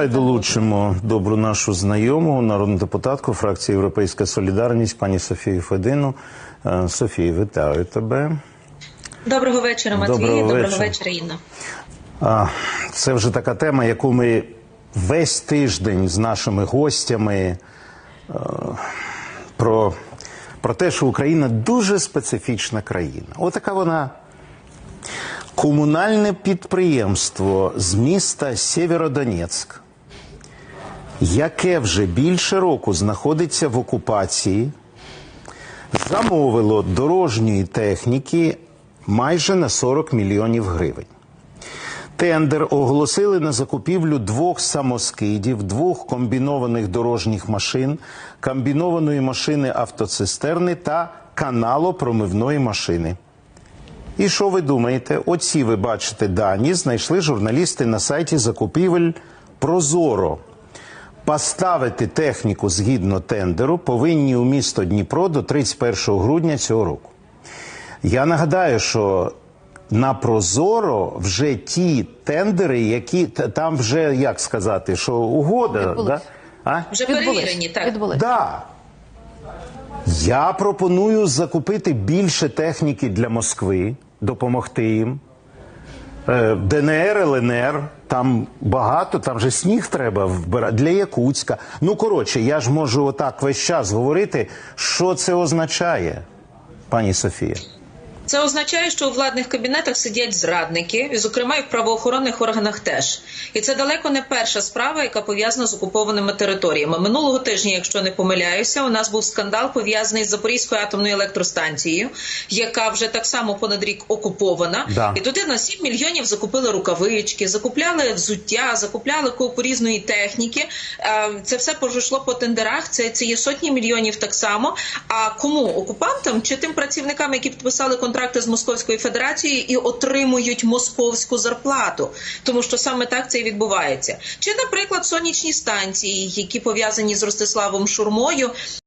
Давай долучимо добру нашу знайому, народну депутатку фракції Європейська Солідарність, пані Софію Федину. Е, Софія, вітаю тебе. Доброго вечора, Матвій. Доброго Доброго, вечора. вечора, Інна. Це вже така тема, яку ми весь тиждень з нашими гостями е, про, про те, що Україна дуже специфічна країна. Отака вона. Комунальне підприємство з міста Сєвєродонецьк, яке вже більше року знаходиться в окупації, замовило дорожньої техніки майже на 40 мільйонів гривень. Тендер оголосили на закупівлю двох самоскидів, двох комбінованих дорожніх машин, комбінованої машини автоцистерни та каналопромивної машини. І що ви думаєте? Оці ви бачите дані, знайшли журналісти на сайті закупівель Прозоро. Поставити техніку згідно тендеру повинні у місто Дніпро до 31 грудня цього року. Я нагадаю, що на Прозоро вже ті тендери, які там вже як сказати, що угода, Відбулись. да? А? Вже перевірені, так. Відбулись. Да. Я пропоную закупити більше техніки для Москви, допомогти їм. Е, ДНР, ЛНР, там багато, там же сніг треба вбирати для Якутська. Ну, коротше, я ж можу отак весь час говорити, що це означає, пані Софія. Це означає, що у владних кабінетах сидять зрадники, і, зокрема, і в правоохоронних органах теж. І це далеко не перша справа, яка пов'язана з окупованими територіями. Минулого тижня, якщо не помиляюся, у нас був скандал пов'язаний з Запорізькою атомною електростанцією, яка вже так само понад рік окупована. Да. І туди на 7 мільйонів закупили рукавички, закупляли взуття, закупляли купу різної техніки. Е, Це все пожишло по тендерах. Це, це є сотні мільйонів так само. А кому окупантам чи тим працівникам, які підписали контракти з Московською Федерацією і отримують московську зарплату, тому що саме так це і відбувається. Чи, наприклад, сонячні станції, які пов'язані з Ростиславом Шурмою,